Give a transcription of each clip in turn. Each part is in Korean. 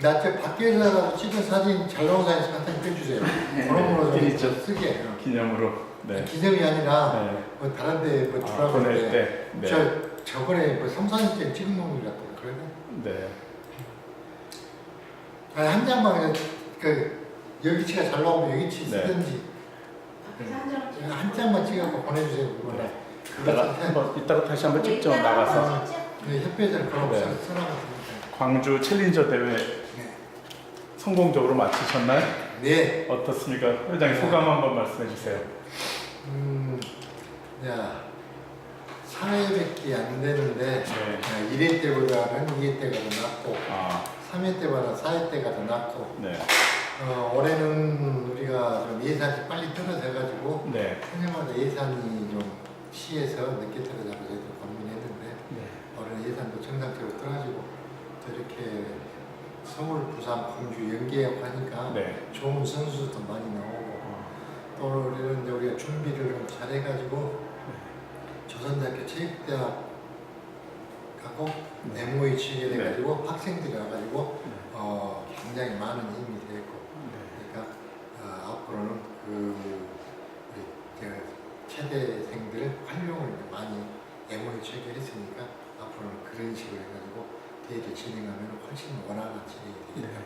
나저 밖에서 찍은 사진 잘 나온 사진 입혀주세요. 그런 네, 걸로 있죠. 좀 쓰게. 기념으로. 네. 기념이 아니라 네. 뭐 다른 데 뭐 아, 주라고 보낼 할때 때. 네. 저 저번에 뭐 3, 4년째 찍은 놈이 같아. 그래. 네. 아니, 한 장만 그 여기치가 잘 나오면 여기치 네. 쓰든지 밖에서 한 장을 찍어. 한 장만 찍어서 보내주세요. 그거는. 네. 이따가 한번 이따가 다시 한번 직접 나가서 네, 협회에서 그런 거 네. 써- 쓰라고. 광주 챌린저 대회 네. 성공적으로 마치셨나요? 네. 어떻습니까? 회장님 소감 한번 말씀해 주세요. 음, 야, 4회밖에 안 되는데 네. 1회 때보다는 2회 때가 더 낫고 아, 3회 때보다 4회 때가 더 낫고 네. 어, 올해는 우리가 좀 예산이 빨리 떨어져가지고 네. 해년마다 예산이 좀 시에서 늦게 떨어져서 저희도 고민했는데 네. 올해 예산도 정상적으로 떨어지고 또 이렇게 서울, 부산, 광주 연계하고 하니까 네. 좋은 선수도 많이 나오고 어, 또 이런 이제 우리가 준비를 좀 잘해가지고 조선대학교 체육대학 가고 네. MOE 취직해가지고 학생들이 와가지고 어, 굉장히 많은 힘이 되고 네. 그러니까 어, 앞으로는 그 우리 저 체대생들 활용을 많이 MOE 체결했으니까 앞으로는 그런 식으로 해가지고 대회를 진행하면 훨씬 원활한 진행이 되겠다.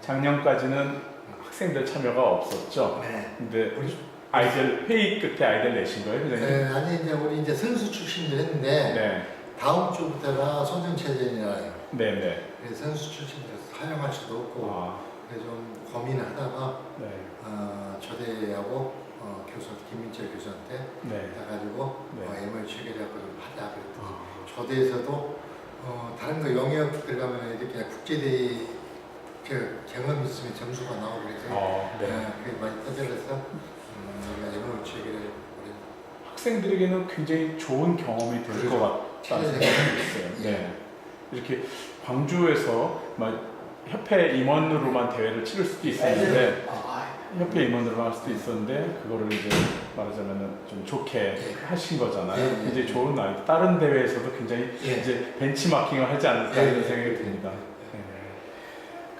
작년까지는 학생들 참여가 없었죠. 네. 근데 우리 아이들 회의 끝에 아이들 내신 거예요, 회장님? 네, 아니 이제 우리 이제 선수 출신들 했는데 네. 다음 주부터가 소정체전이라요. 네, 네. 그래서 선수 출신들 사용할 수도 없고 아, 그래서 좀 고민을 하다가 네. 어, 조대하고 어, 교수 김민철 교수한테 네. 해가지고 네. 어, MOU 체결하고 좀 하자 그랬더니 아, 조대에서도 어, 다른 거 영역 들어가면 이렇게 국제대회 저 경험 있으면 점수가 나오고 그래서 어, 네. 어, 그게 많이 떠들어서 음, 우리가 체결을 우리 학생들에게는 굉장히 좋은 경험이 될것 같다는 그렇죠. 생각이 있어요. 네. 이렇게 광주에서 막 협회 임원으로만 대회를 치를 수도 있었는데 협회 임원으로만 할 수도 있었는데 그거를 이제 말하자면은 좀 좋게 하신 거잖아요. 예, 예. 굉장히 좋은 아이. 다른 대회에서도 굉장히 예. 이제 벤치마킹을 하지 않을까 예, 이런 예, 생각이 예. 듭니다. 네.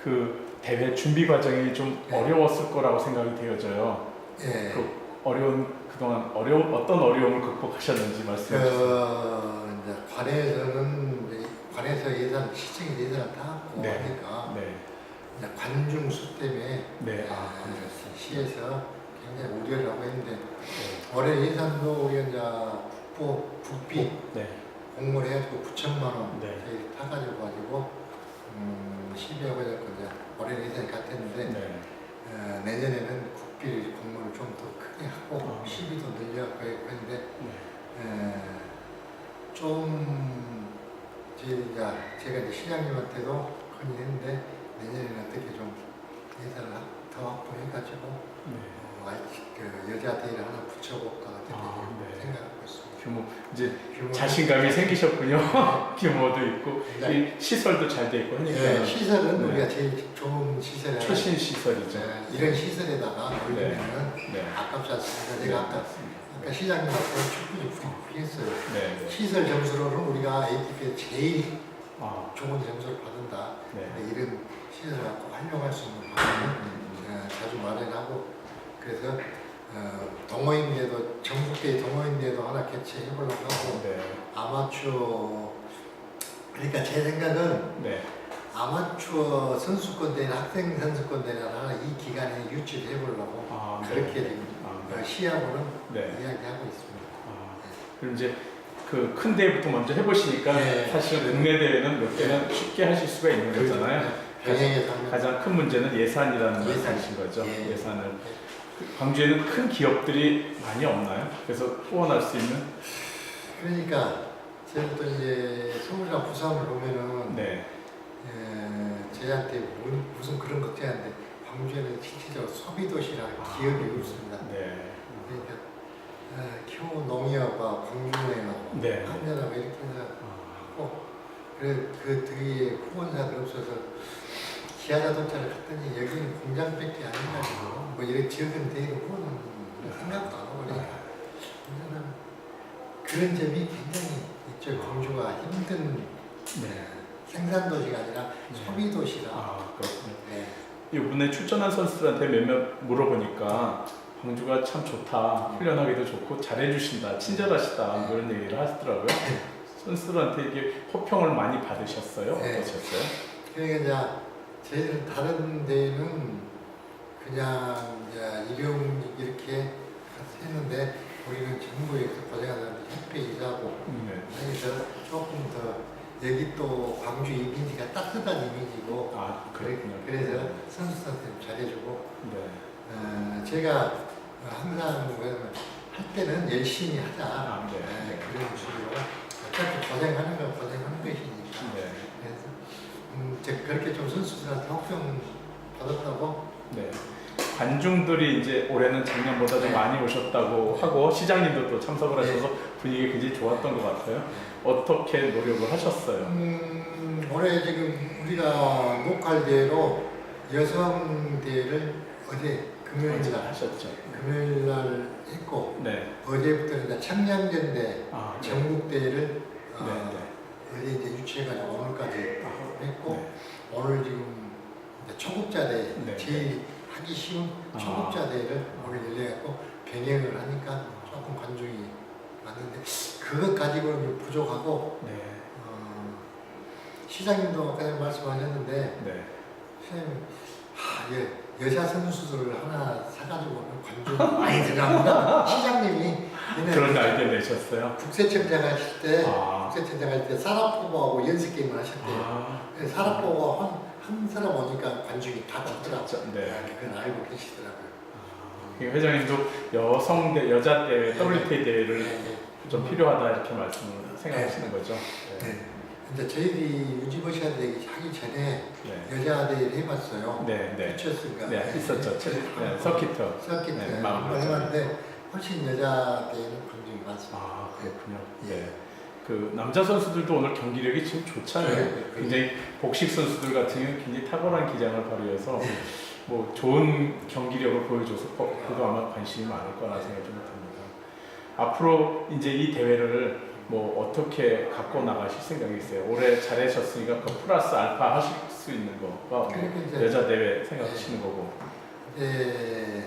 그 대회 준비 과정이 좀 예. 어려웠을 거라고 생각이 되어져요. 예. 그 어려운 그동안 어려운 어떤 어려움을 극복하셨는지 말씀해 주세요. 그 이제 관에서는 관에서 예산 시청 예산을 다 네. 하니까 네, 이제 관중수 때문에 네, 아, 아. 시에서 굉장히 우려를 하고 했는데 네, 올해 예산도 우리 이제 국보 국비 네, 공모를 해가지고 9천만 원 네. 저희 타가지고 가지고 음, 12하고 해갖고 이제 올해 예산이 같았는데 네, 어, 내년에는 국비 공모를 좀 더 크게 하고 아. 12도 늘려고 했는데 네, 에, 좀 제가 제가 이제 시장님한테도 건의했는데 내년에는 어떻게 좀 예산을 더 확보해가지고 네. 어, 그 여자 대회를 하나 붙여볼까 아, 네. 생각하고 있습니다. 규모 이제 규모는- 자신감이 생기셨군요. 규모도 있고 네. 이 시설도 잘 돼 있고 하니까 예, 시설은 네. 우리가 제일 좋은 시설에 최신 시설이죠. 예, 이런 시설에다가 올리면은 네, 아깝지 않습니다. 제가 아까 아까 시장님한테 충분히 부탁했어요. 네, 네. 시설 점수로는 우리가 ATP에 제일 아, 좋은 점수를 받는다. 네. 근데 이런 시설을 갖고 활용할 수 있는 방법을 어, 자주 마련하고 그래서 어, 동호인대도 전국대 동호인대도 하나 개최해보려고 하고 네, 아마추어 그러니까 제 생각은 네, 아마추어 선수권 대회 학생 선수권 대회를 하나 이 기간에 유치를 해보려고 아, 네. 그렇게 지금 아, 어, 네. 시합으로는 네. 이야기하고 있습니다. 아, 그럼 이제 그 큰 대회부터 먼저 해보시니까 네. 사실 국내 대회는 몇 개는 쉽게 하실 수가 있는 거잖아요. 병행해서 하면 가장 큰 문제는 예산이라는 예산. 말씀이신 거죠. 예. 예산을 광주에는 큰 기업들이 많이 없나요? 그래서 후원할 수 있는 그러니까 제가 또 이제 서울이나 부산을 보면은 네, 에, 저희한테 무- 무슨 그런 걱정하는데 광주에는 실질적으로 소비 도시라 아. 기업이 없습니다. 네, 그러니까 어, 큐 농협과 광주은행하고 네. 한전하고 이렇게 해서 아, 하고 그래 그 뒤에 후원사들 없어서 기아 자동차를 갔더니 여기는 공장밖에 안 해가지고 뭐 이런 지역은 대외 후원은 생각도 안 하고 그러니까 저는 그런 점이 굉장히 이쪽 광주가 힘든 네. 생산 도시가 아니라 네. 소비 도시라. 아 그렇군요. 네. 이번에 출전한 선수들한테 몇몇 물어보니까 광주가 참 좋다, 훈련하기도 좋고 잘해주신다, 친절하시다 네. 그런 얘기를 하시더라고요. 선수들한테 이게 호평을 많이 받으셨어요? 네. 어떠셨어요? 그러니까 이제 저희들은 다른 데는 그냥 이제 일용 이렇게 했는데 우리는 정부에서 고생하는 협회 이사고 네. 그래서 조금 더 여기 또 광주 이미지가 따뜻한 이미지고 아 그렇군요. 그래서 선수들한테 잘해주고 네. 어, 제가 항상 뭐냐면 할 때는 열심히 하자 아, 네. 네, 그런 식으로 어차피 고생하는 건 고생하는 것이니까 네. 그래서 음, 제 그렇게 좀 선수들한테 혹평 받았다고 네. 관중들이 이제 올해는 작년보다 좀 네. 많이 오셨다고 하고 시장님도 또 참석을 하셔서 분위기가 굉장히 좋았던 것 같아요. 어떻게 노력을 하셨어요? 음, 올해 지금 우리가 녹화 대회로 여성 대회를 어제 금요일 날 하셨죠? 금요일 날 했고 네. 어제부터 이제 청량전대 아, 네. 전국 대회를 어, 네, 네. 어제 이제 유치해가지고 오늘까지 아, 했고 네. 오늘 지금 이제 초급자 대 회 네. 제일 하기 쉬운 아. 초급자 대회를 오늘 열려갖고 병행을 하니까 조금 관중이 많은데 그것 가지고는 좀 부족하고 네. 어, 시장님도 아까 전에 말씀하셨는데 네. 시장님 하, 여, 여자 선수들을 하나 사가지고 관중 많이 들어갑니다 시장님이 그런 아이디어 내셨어요? 국세청장 하실 때 아. 국세청장 할때 사라포고하고 연습 게임을 하셨대요 아. 사라포고 한, 한 사람 오니까 관중이 다 찾더라고요 진짜, 네. 그건 알고 계시더라고요 이 회장님도 여성 대 여자 대회, WTA 대회를 네. 좀 필요하다 이렇게 말씀을 생각하시는 거죠? 네. 네. 이제 저희들이 유지버시아 대회 하기 전에 네. 여자 대회를 해봤어요 네. 네. 퓨처스인가 네, 있었죠. 네, 서키트. 서킷 네, 네, 마음 한번 그렇죠. 해봤는데 훨씬 여자 대회는 관중이 많습니다 아, 그렇군요. 예. 네. 그 남자 선수들도 오늘 경기력이 지금 좋잖아요. 네. 굉장히 복식 선수들 같은 경우는 굉장히 탁월한 기량을 발휘해서 네. 뭐 좋은 경기력을 보여줘서 어, 그도 아마 관심이 많을 거라 생각이 좀 듭니다. 앞으로 이제 이 대회를 뭐 어떻게 갖고 나가실 생각이세요? 올해 잘하셨으니까 그 플러스 알파 하실 수 있는 거가 뭐 그러니까 여자 대회 생각하시는 거고. 이제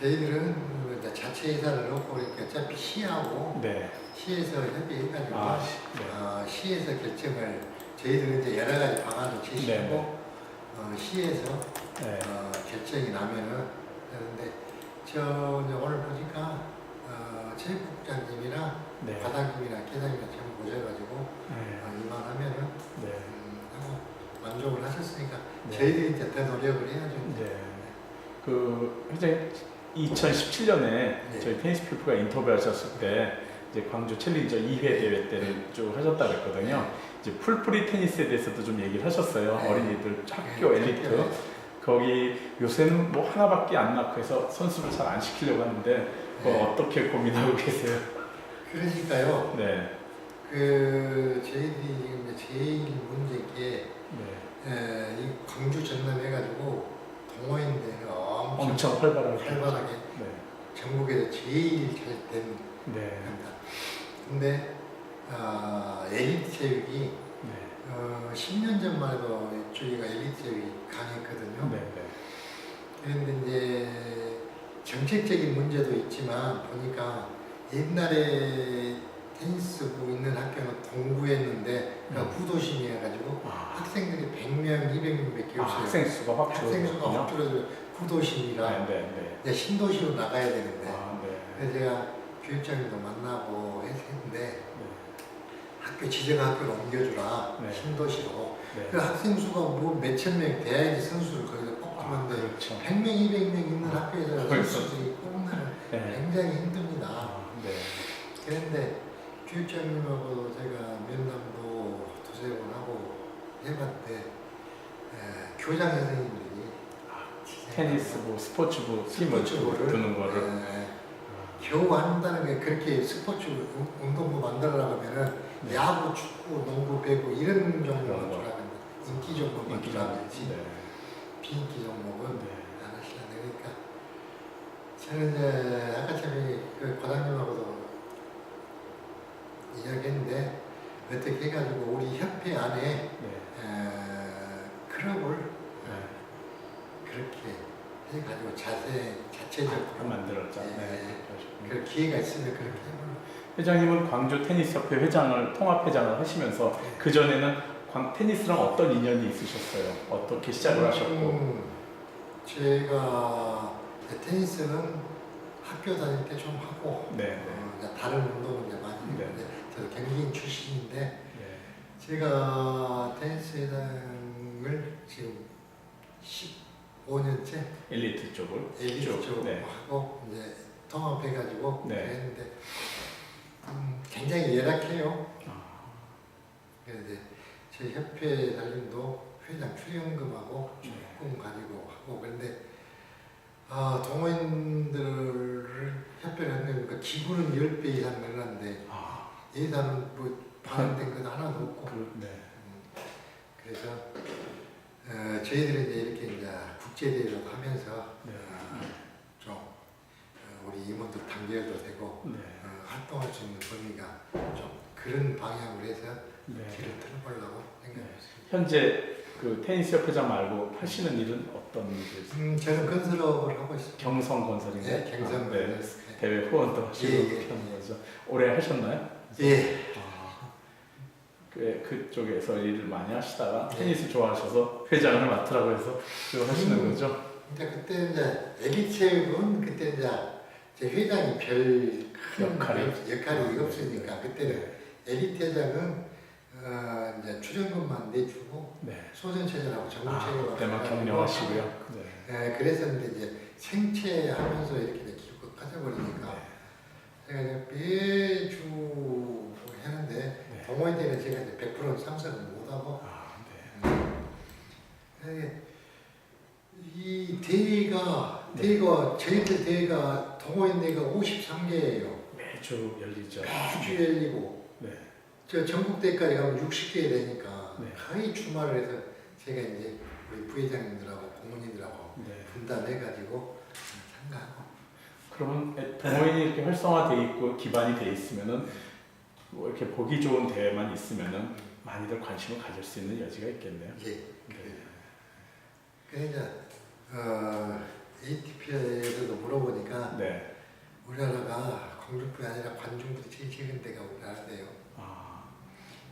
저희들은 이제 자체 예산을 넣고 그러니까 어차피 시하고 네. 시에서 협의해가지고 아, 시- 네. 어, 시에서 결정을 저희들은 이제 여러 가지 방안을 제시하고 네, 네. 어, 시에서 네. 어, 결정이 나면은 되는데 저 이제 오늘 보니까 어, 체육국장님이랑 네. 과장님이랑 계장님이랑 좀 모셔가지고 네. 어, 이만하면은 네. 음, 하고 만족을 하셨으니까 네. 저희들이 이제 더 노력을 해야죠. 이제. 네. 그 회장님 2017년에 네. 저희 테니스 피프가 인터뷰하셨을 때 이제 광주 챌린저 2회 대회 때를 쭉 하셨다 그랬거든요. 이제 풀프리 테니스에 대해서도 좀 얘기를 하셨어요. 네. 어린이들 학교 네, 엘리트 학교에. 거기 요새는 뭐 하나밖에 안 낳고 해서 선수를 잘 안 시키려고 하는데 그거 네. 어떻게 고민하고 계세요? 그러니까요. 네. 그 저희들이 지금 제일 문제게 네. 에, 이 광주 전남 해가지고 동호인대회가 엄청, 엄청 활발하게. 활발하게 네. 전국에서 제일 잘 된 네. 근데 아, 엘리트 체육이 네. 어, 10년 전만 해도 저희가 엘리트 체육이 강했거든요. 네. 네. 그런데 이제 정책적인 문제도 있지만 보니까 옛날에 테니스부 있는 학교는 동부였는데 그 음. 구도심이어가지고 아, 학생들이 100명, 200명 밖에 아, 없어요. 학생 수가 확 학생 수가. 확 줄어들어 구도심이라 네. 네. 네. 이제 신도시로 나가야 되는데 아, 네. 그래서 제가 교육장님도 만나고 했는데 네. 학교 지정 학교로 옮겨주라 네. 신도시로 네. 그 학생 수가 뭐 몇천 명 돼야지 선수를 거기서 아, 뽑는데 그렇죠. 100명, 200명 있는 아, 학교에서. 선수들이 뽑는 네. 굉장히 힘듭니다. 아, 네. 그런데 교육장님하고 제가 면담도 두세 번 하고 해봤는데 에, 교장 선생님들이 테니스 부, 스포츠부 팀을 스포츠부를 두는 거를 에, 겨우 한다는 게 그렇게 스포츠 운- 운동부 만들어라 하면은 네. 야구, 축구, 농구, 배구 이런 종목을 거. 주라는데 인기 종목만 인기 주라든지 네. 비인기 종목은 네. 안 하시려는 그러니까 저는 이제 아까 전에 그 과장님하고도 이야기했는데 어떻게 해가지고 우리 협회 안에 네. 어, 클럽을 어, 그렇게 해 가지고 자세 자체적으로 만들었죠. 예, 네. 그 기회가 있으면 그렇게 해보는 회장님은 광주 테니스협회 회장을 통합 회장을 하시면서 그 전에는 광 테니스랑 어떤 인연이 있으셨어요? 어떻게 시작을 하셨고? 음, 제가 테니스는 학교 다닐 때 좀 하고 네. 어, 다른 운동은 이제 많이 네. 했는데 저도 경기인 출신인데 네. 제가 테니스 회장을 지금 15년째 엘리트 쪽을 엘리트 쭉, 쪽으로 네. 하고 이제 통합해가지고 네. 했는데 음, 굉장히 열악해요. 아, 그래서 이제 제 협회 달림도 회장 출연금하고 네. 조금 가지고 하고 그런데 아 동호인들을 협회를 하니까 기구는 10배 이상 늘었는데 아, 예산은 뭐 반영된 건 하나도 없고 그, 네. 음, 그래서 어, 저희들은 이제 이렇게 이제 국제대회를 하면서 네. 어, 좀 어, 우리 임원들 단결도 되고 네. 어, 활동할 수 있는 범위가 좀 그런 방향으로 해서 네. 길을 틀어보려고 생각했습니다. 현재 그 테니스 협회장 말고 하시는 일은 어떤 일이세요? 음, 저는 건설업을 하고 있습니다. 경성 건설인가요? 네, 경상 아, 네. 건설. 대회 후원도 하시고 예, 예. 하는 거죠. 오래 하셨나요? 예, 아, 그 그쪽에서 일을 많이 하시다가 네. 테니스 좋아하셔서 회장을 맡으라고 해서 지금 하시는 음. 거죠. 근데 그때 이제 애기 체육은 그때 이제 제 회장이 별큰 역할이? 역할이 없으니까 그때는 엘리트 회장은 어, 이제 출연금만 내주고 네. 소전체전하고 아, 전문체육하고 그때만 격려하시고요. 네. 예, 그랬었는데 이제 생체하면서 이렇게 이제 기록을 네. 가져버리니까 제가 이제 매주 하는데 네. 동호인들은 제가 이제 100% 참석을 못하고 아, 네. 예, 이 대회가 대회가 저희들 대회가 동호인 대회가 53개예요. 매주 열리죠. 매주 열리고 네. 저 전국 대회까지 가면 60개 되니까 네. 거의 주말을 해서 제가 이제 우리 부회장님들하고 고문님들하고 네. 분담해가지고 참가하고 그러면 동호인이 이렇게 활성화돼 있고 기반이 돼 있으면은 뭐 이렇게 보기 좋은 대회만 있으면은 많이들 관심을 가질 수 있는 여지가 있겠네요. 예. 네. 이제 어, ATP에서도 물어보니까 네. 우리나라가 광주뿐이 아니라 관중부터 제일 최근 데가 우리나라대요. 아,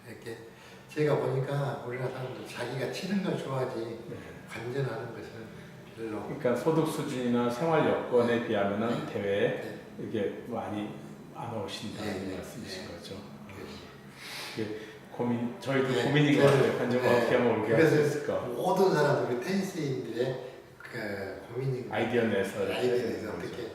이렇게 제가 보니까 우리나라 사람들 자기가 치는 걸 좋아하지 네. 관전하는 것은 별로. 그러니까 소득 수준이나 생활 여건에 비하면은 대회에 네. 이게 많이 안 오신다는 네. 말씀이신 거죠. 그래서 고민 저희도 네. 고민인 것 같아요. 관중을 네. 어떻게 하면 올게 할 수 있을까? 모든 사람들이 테니스인들의 그 고민인 거예요. 아이디어 내서 이렇게 아이디어 내서. 어떻게.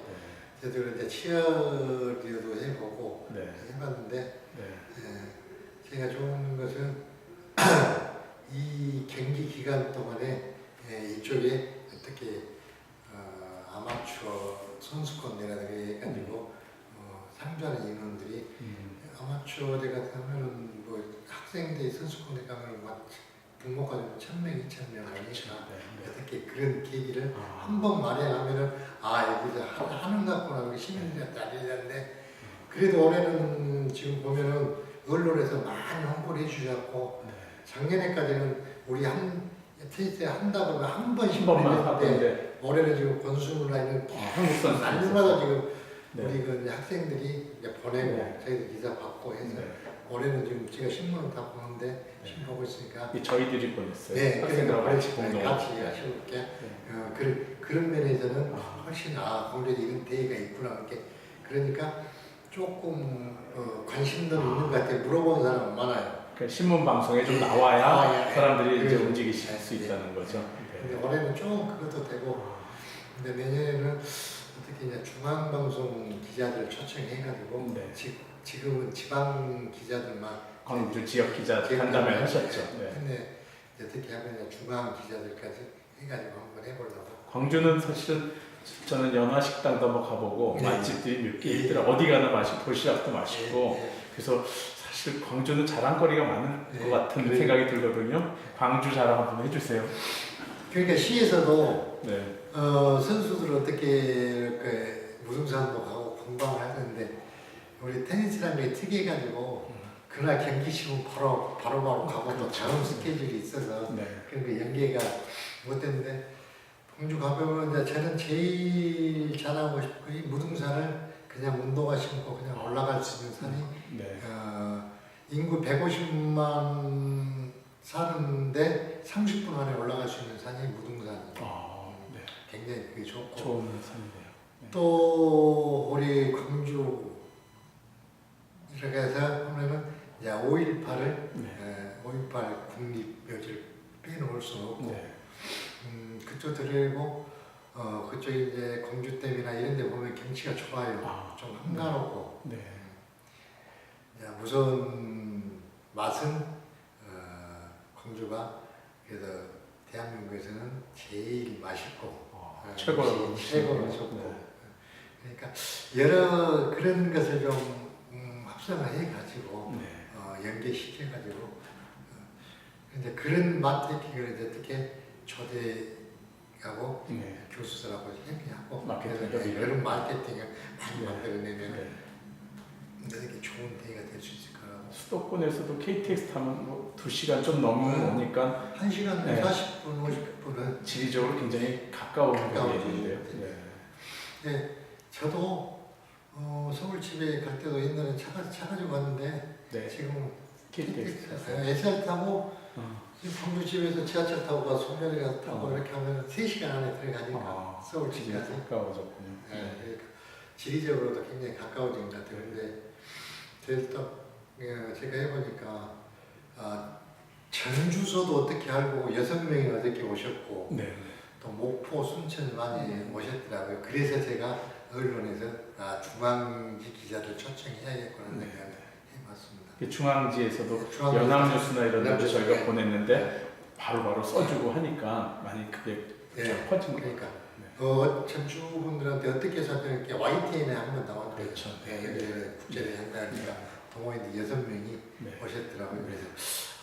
저도 이제 치어리도 해보고 네. 해봤는데 네. 예, 제가 좋은 것은 이 경기 기간 동안에 예, 이쪽에 어떻게 어, 아마추어 선수권이라든가 해가지고 어, 상주하는 음, 아마추어 대 같은 경우는 뭐 학생대 선수권에 가면 막 등록가지고 천명 이천 명 그렇죠. 하니까 네. 네. 어떻게 그런 계기를 아. 한번 마련하면은 아 여기서 하- 하는 것 같구나 우리 시민들한테 알리는데 그래도 올해는 지금 보면은 언론에서 많이 홍보를 해주셨고 네. 작년에까지는 우리 한 테니스에 한다 그러면 한 번씩 한 번만 했는데 하던데 올해는 지금 권수문라인은 아, 한국 선수 날마다 지금 네. 우리 그 이제 학생들이 이제 보내고 네. 저희들 기사 받고 해서 네. 올해는 지금 제가 신문을 다 보는데 네. 신문 보고 있으니까 이 저희들이 보냈어요. 네, 학생들하고 같이 공동. 같이 같이 이렇게 어, 그런 그런 면에서는 아. 훨씬 아 공주에 이런 대회가 있구나 이렇게 그러니까 조금 어, 관심도 있는 것 같아요. 물어보는 사람 많아요. 그 신문 방송에 좀 네. 나와야 나와야, 사람들이 이제 네. 움직이실 네. 수 있다는 거죠. 근데 네. 올해는 좀 그것도 되고 근데 내년에는 어떻게 이제 중앙방송 기자들 초청해가지고 네. 지, 지금은 지방 기자들만 광주 지역 기자 간담회. 하셨죠. 네. 근데 어떻게 하면 이제 중앙 기자들까지 해가지고 한번 해보려고. 광주는 사실은 저는 연화식당도 한번 가보고 네. 맛집들이 몇개 예. 있더라. 어디 가나 맛있고 도시락도 맛있고 예, 예. 그래서 사실 광주는 자랑거리가 많은 네. 것 같은 그래요. 생각이 들거든요. 광주 자랑 한번 해주세요. 그러니까 시에서도 네. 어, 선수들 어떻게 이렇게 무등산도 가고 공방을 하는데 우리 테니스라는 게 특이해가지고 그 그날 경기 치면 바로 바로 바로 가고 또 그렇죠. 다음 스케줄이 있어서 네. 그러니까 연계가 못 됐는데 공주 가보면 이제 저는 제일 잘하고 싶고 이 무등산을 그냥 운동화 신고 그냥 올라갈 수 있는 산이 네. 어, 인구 150만 사는데 30분 안에 올라갈 수 있는 산이 무등산이에요. 아, 네. 굉장히 그게 좋고 좋은 산이네요. 또 우리 광주 이렇게 해서 하면은 이제 5.18을 네. 5.18 국립묘지를 빼놓을 수 없고 네. 음, 그쪽 들리고 어, 그쪽에 이제 광주댐이나 이런 데 보면 경치가 좋아요. 아, 좀 한가롭고 네. 야, 우선 맛은 어, 광주가 그래서 대한민국에서는 제일 맛있고 아, 어, 최고로. 좋고 네. 그러니까 여러 그런 것을 좀 음, 해가지고 네. 어, 연계시켜 가지고 어, 이제 그런 마케팅을 이제 어떻게 초대하고 네. 교수들하고 협의하고 마케팅 협의를. 그런 마케팅을 많이 네. 만들어내면 네. 이렇게 좋은 대회가 될 수 있을 거라고 수도권에서도 KTX 타면 뭐 2시간 좀 넘으니까 한 시간 네. 40분, 50분은 지리적으로 굉장히 가까운 가까운 거리인데요. 거리인데. 네. 네, 저도 어, 서울 집에 갈 때도 옛날에 차가 차 가지고 갔는데 네. 지금 KTX 탔어요. SR 타고 어. 지금 광주 집에서 지하철 타고 가 송년회 가서 타고 어. 이렇게 하면 3시간 안에 들어가니까 아, 서울 지리 집까지 가까워졌군요. 네, 그러니까 지리적으로도 굉장히 가까워진 것 같아요. 근데 제또 예, 제가 해보니까 아, 전주소도 어떻게 알고 여섯 명이 어저께 오셨고 네. 또 목포, 순천 많이 오셨더라고요. 그래서 제가 언론에서 아, 중앙지 기자들 초청해야겠구나 네. 생각을 해봤습니다. 그 중앙지에서도 중앙지 연합뉴스나 이런 데도 연합뉴스. 저희가 보냈는데 바로 바로 써주고 하니까 많이 그게 네. 퍼진 것 그러니까. 네. 어, 전주분들한테 어떻게 설명할 게 YTN에 한번 나왔대요. 그렇죠. 네, 여기를 국제를 한다니까 동호인들 여섯 명이 네. 오셨더라고요. 그래서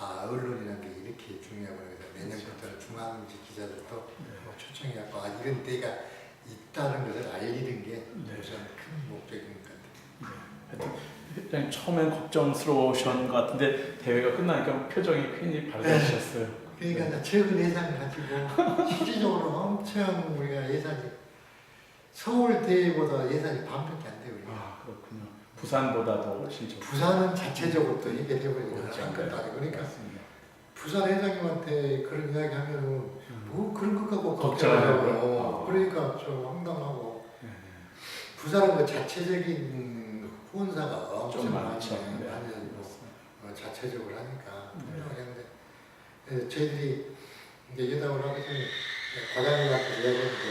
아 언론이라는 게 이렇게 중요하구나. 그래서 내년부터는 중앙지 기자들도 뭐 초청해갖고 아 이런 데가 있다는 것을 알리는 게 네. 우선 큰 목적인 것 같아요. 하여튼 회장님 처음엔 걱정스러우셨던 것 같은데 대회가 끝나니까 표정이 괜히 밝아지셨어요. 그러니까 이제 적은 예산 가지고 실질적으로 엄청 우리가 예산이 서울 대회보다 예산이 반밖에 안 돼요. 부산보다도 훨씬. 부산은 자체적으로 또 그렇죠. 아무것도 아니고 그러니까 맞습니다. 부산 회장님한테 그런 이야기 하면은 음. 뭐 그런 것 갖고? 걱정하냐고 아. 그러니까 좀 황당하고 네. 부산은 그 자체적인 후원사가 엄청 많이 많죠. 많이 네. 어, 자체적으로 하니까 네. 훌륭하겠는데 예, 저희들이 이제 여담을 하기 전에 과장님한테 이야기했는데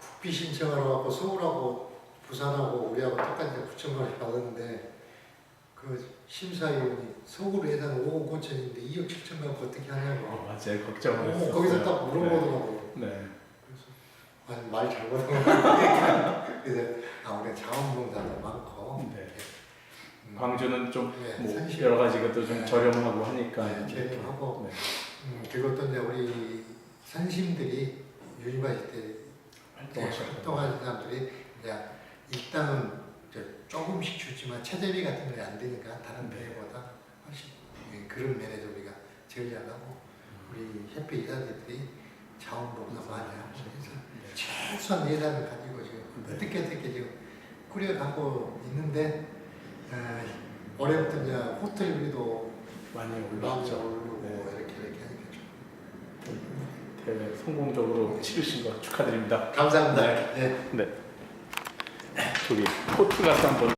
국비 신청하러 갖고 서울하고 부산하고 우리하고 똑같이 구청을 받았는데 그 심사위원이 서울 예산 5억 5천인데 2억 7천 갖고 어떻게 하냐고 어, 맞아요. 걱정을 어, 했었어요. 거기서 딱 물어보더라고 네. 네. 아니 말 잘못한 그래서 아 우리 자원봉사도 많고 네. 음, 광주는 좀 네, 뭐 산실. 여러 가지가 또좀 네. 저렴하고 하니까 네. 저렴하고. 네. 음, 그것도 이제 우리 선심들이 유니버시티 활동하는 사람들이 이제 일단은 저 조금씩 주지만 체제비 같은 게 안 되니까 다른 네. 대회보다 훨씬 예, 그런 우리가 전략하고 우리 협회 이사들이 자원봉사 많이 하고 그래서 네. 최소한 예산을 가지고 지금 네. 어떻게 어떻게 지금 꾸려가고 있는데 어, 올해부터 이제 호텔 비도 많이. 오르고 네. 이렇게 이렇게 하니까 좀 대회 성공적으로 치르신 거 축하드립니다. 감사합니다. 네. 네. 저기 포트 가서 한번